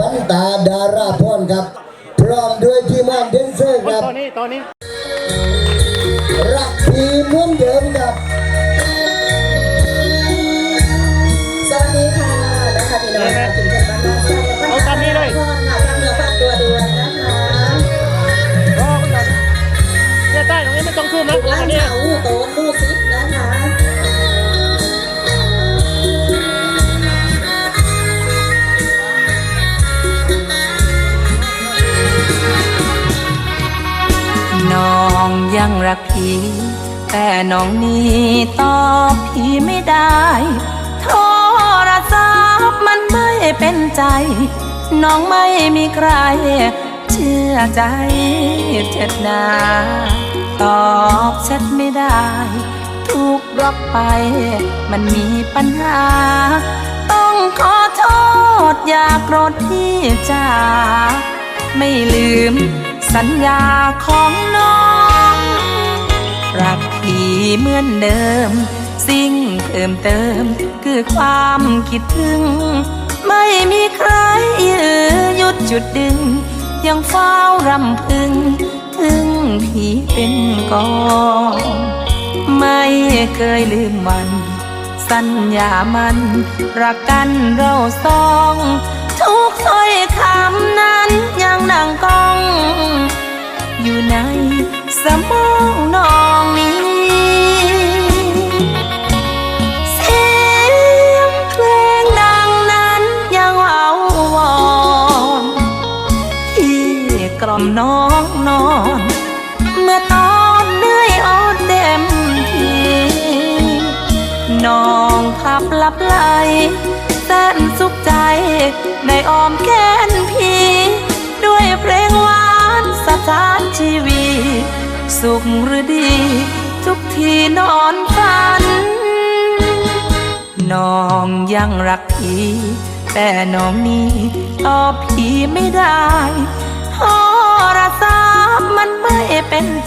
พันตาดาราพรครับ พร้อมด้วยทีมงานเดนเซอร์ครับตอนนี้ตอนนี้รักที รักพี่ แต่น้องนี่ตอบพี่ไม่ได้โทรศัพท์มันไม่เป็นใจ น้องไม่มีใคร เชื่อใจเจ็ดนาตอบแชทไม่ได้ ถูกบล็อกไป มันมีปัญหา ต้องขอโทษอย่าโกรธพี่จ้าไม่ลืมสัญญาของน้อง รักพี่เหมือนเดิม สิ่งเพิ่มเติมคือความคิดถึง ไม่มีใครยือหยุดจุดดึง ยังเฝ้ารำพึง ถึงพี่เป็นกอนไม่เคยลืมวัน สัญญามัน รักกันเราสอง ทุกถ้อยคำนั้นยังดังก้อง อยู่ในสมอง นอน เมื่อตอนเหนื่อยอ่อนเต็มทีน้องพับลับไหลแสนสุขใจในอ้อมแขนพี่ ด้วยเพลงหวานสถานชีวีสุขหรือดี ทุกทีนอนฝัน น้องยังรักพี่แต่น้องนี้ตอบพี่ไม่ได้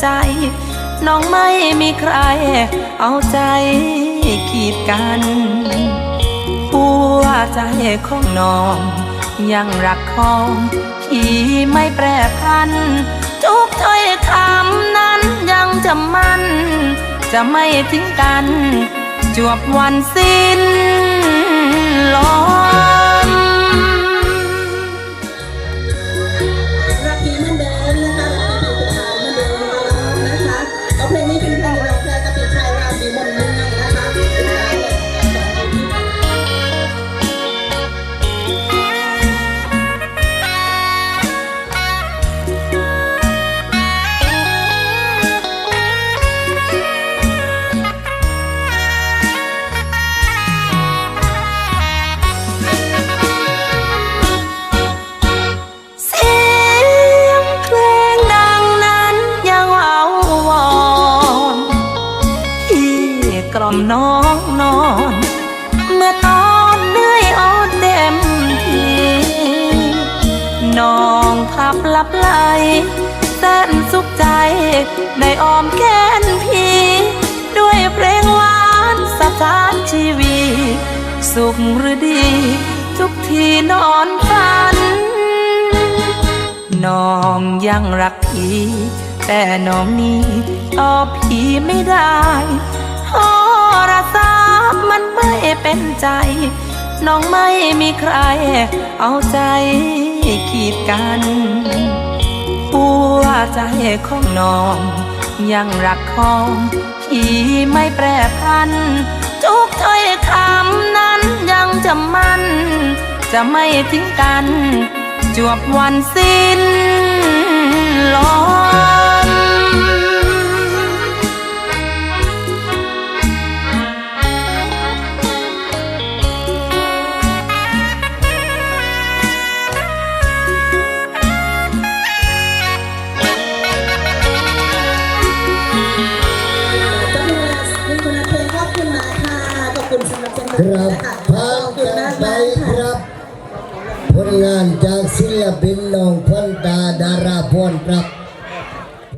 ใจ น้องไม่มีใคร เอาใจกีดกันหัวใจของน้อง ยังรักของพี่ไม่แปรพัน ทุกถ้อยคำนั้นยังจะมั่น จะไม่ทิ้งกัน จวบวันสิ้นลม แสนสุขใจในอ้อมแขนพี่ ด้วยเพลงหวานสถานชีวีสุขหรือดี ทุกทีนอนฝัน น้องยังรักพี่ แต่น้องนี้ตอบพี่ไม่ได้โทรศัพท์มันไม่เป็นใจ น้องไม่มีใครเอาใจกีดกัน หัวใจของน้อง ยังรักของพี่ไม่แปรพัน ทุกถ้อยคำนั้นยังจะมั่น จะไม่ทิ้งกัน จวบวันสิ้นลม ครับนะคะขผ่าอบคุณจากมากไปมากครับ ผลงานจากศิลปินน้องพันตาดาราพรครับ